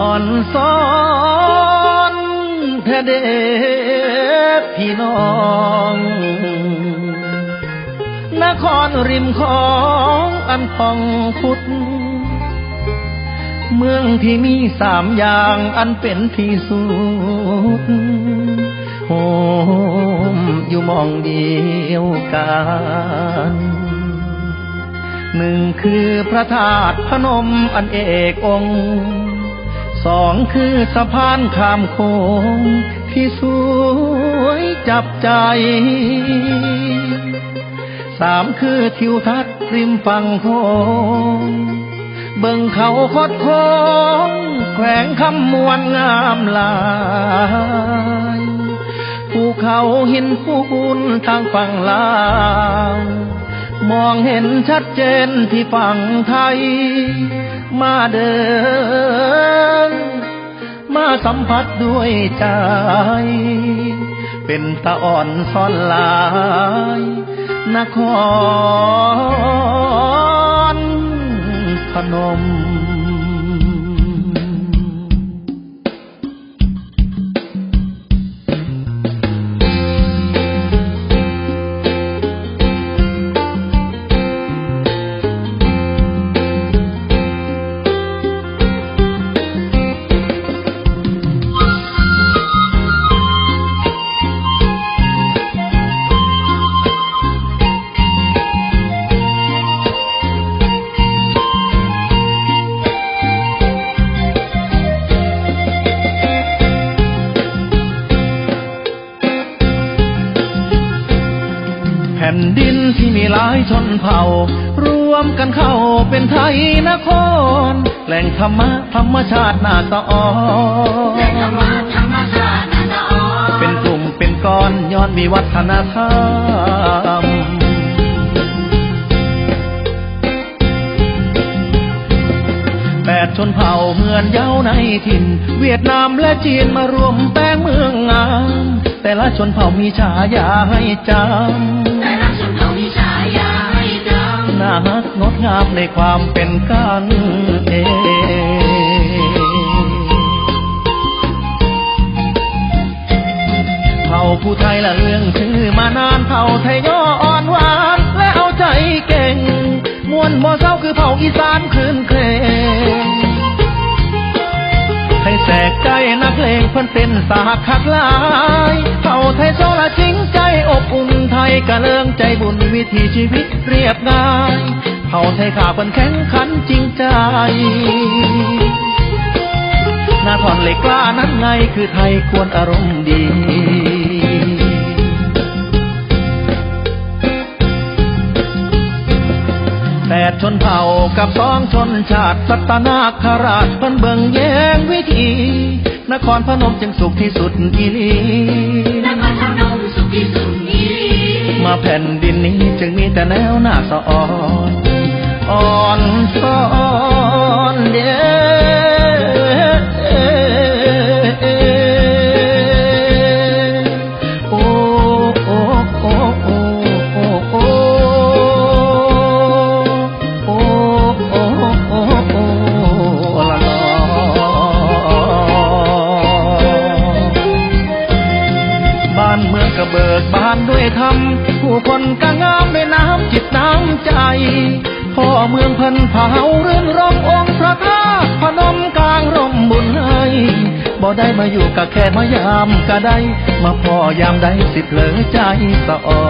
อ่อนซ้อนแท้เด็กพี่น้อง นครริมของอันพองพุทธเมืองที่มีสามอย่างอันเป็นที่สุดโฮมอยู่มองเดียวกันหนึ่งคือพระธาตุพนมอันเอกองค์ สองคือสะพานข้ามโขงที่สวยจับใจ สามคือทิวทัศน์ริมฝั่งโขงเบิ่งเขาคดโค้งแขวงคำมวลงามหลายภูเขาหินปูนทางฝั่งลาวมองเห็นชัดเจนที่ฝั่งไทย มาเดิน มาสัมผัสด้วยใจ เป็นตะอ่อนซ่อนลายนครพนม ผ่นดินที่มีหลายชนเผ่า รวมกันเข้าเป็นไทยนคร แหล่งธรรมะธรรมชาตินาสะออนธรรมะธรรมชาตินาตาออนเป็นกลุ่มเป็นก้อนย้อนมีวัฒนธรรมแปดชนเผ่าเหมือนเย้าในถิ่น เวียดนามและจีนมารวมแป้งเมืองงามแต่ละชนเผ่ามีฉายาให้จำ น่ารักงดงามในความเป็นกันเองเผ่าผู้ไทยละเรื่องชื่อมานานเผ่าไทยย่ออ่อนหวานและเอาใจเก่ง มวนบ่เศร้าคือเผ่าอีสานคืนเครงให้แสกใจนักเลงเพิ่นเป็นสาหักคักหลายเผ่าไทยโซละจริงใจอ อุ่นไทยกะเลิงใจบุญวิถีชีวิตเรียบง่ายเผ่าไทยข่าเพิ่นแข็งขันจริงใจนาทอนเหล็กกล้านั้นไงคือไทยควรอารมณ์ดีแปดชนเผ่ากับสองชนชาติสัตนาคราชเพิ่นเบิ่งแยงวิธี นครพนมจึงสุขที่สุดอีลี มาแผ่นดินนี้จึงมีแต่แนวหน้าสะออน ใจ พ่อเมืองเพันเผาเรื่นรมองค์พระธาตุพนมกลางร่มบุญให้บ่ได้มาอยู่กับแค่มายามก็ได้ มาพ่อยามใดสิเพลอใจสะอ่อ